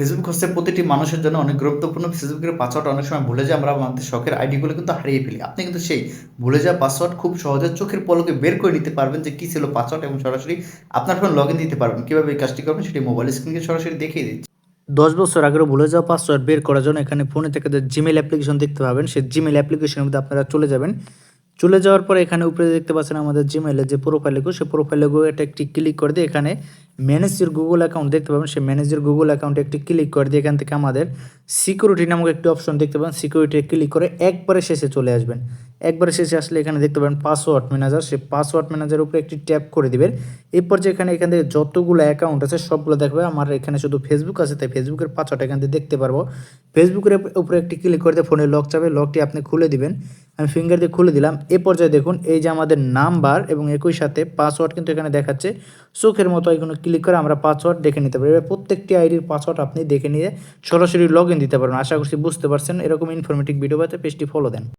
Facebook হচ্ছে প্রতিটি মানুষের জন্য অনেক গুরুত্বপূর্ণ। ফেসবুকের পাসওয়ার্ড অনেক সময় ভুলে যায়, আমরা আমাদের শখের আইডিগুলো কিন্তু হারিয়ে ফেলি। আপনি কিন্তু সেই ভুলে যাওয়া পাসওয়ার্ড খুব সহজে চোখের পলকে বের করে নিতে পারবেন যে কী ছিল পাসওয়ার্ড এবং সরাসরি আপনার ফোন লগ ইন দিতে পারবেন। কীভাবে এই কাজটি করবেন সেটি মোবাইল স্ক্রিনকে সরাসরি দেখিয়ে দিচ্ছি। দশ বছর আগেও ভুলে যাওয়া পাসওয়ার্ড বের করার জন্য এখানে ফোনে থেকে জিমেল অ্যাপ্লিকেশন দেখতে পাবেন, সেই জিমেল অ্যাপ্লিকেশনের মধ্যে আপনারা চলে যাবেন। চলে যাওয়ার পরে এখানে উপরে দেখতে পাচ্ছেন আমাদের জিমেলে যে প্রোফাইল লোগো সেই প্রোফাইল লোগো এটা একটি ক্লিক করে দিয়ে এখানে ম্যানেজ গুগল অ্যাকাউন্ট দেখতে পাবেন। সেই ম্যানেজ ইউর গুগল অ্যাকাউন্টে একটি ক্লিক করে দিয়ে এখান থেকে আমাদের সিকিউরিটি নামক একটি অপশন দেখতে পাবেন। সিকিউরিটি ক্লিক করে একবারে শেষে চলে আসবেন। একবারে শেষে আসলে এখানে দেখতে পাবেন পাসওয়ার্ড ম্যানেজার সেই পাসওয়ার্ড ম্যানেজারের উপরে একটি ট্যাপ করে দিবেন। এরপর যে এখানে, এখান থেকে যতগুলো অ্যাকাউন্ট আছে, সবগুলো দেখবে আমার এখানে শুধু ফেসবুক আছে, তাই ফেসবুকের পাসওয়ার্ড এখান থেকে দেখতে পারব। ফেসবুকের উপরে একটি ক্লিক করে দিয়ে ফোনে লক চাবে লকটি আপনি খুলে দিবেন। আমি ফিঙ্গার দিয়ে খুলে দিলাম। এ পর্যায়ে দেখুন, এই যে আমাদের নাম্বার এবং একই সাথে পাসওয়ার্ড কিন্তু এখানে দেখাচ্ছে। চোখের মতো এখানে ক্লিক করে আমরা পাসওয়ার্ড দেখে নিতে পারি। এবার প্রত্যেকটি আইডির পাসওয়ার্ড আপনি দেখে নিয়ে সরাসরি লগ দিতে পারবেন। আশা করছি বুঝতে পারছেন। এরকম ইনফরমেটিভ ভিডিও পাতে পেজটি ফলো দেন।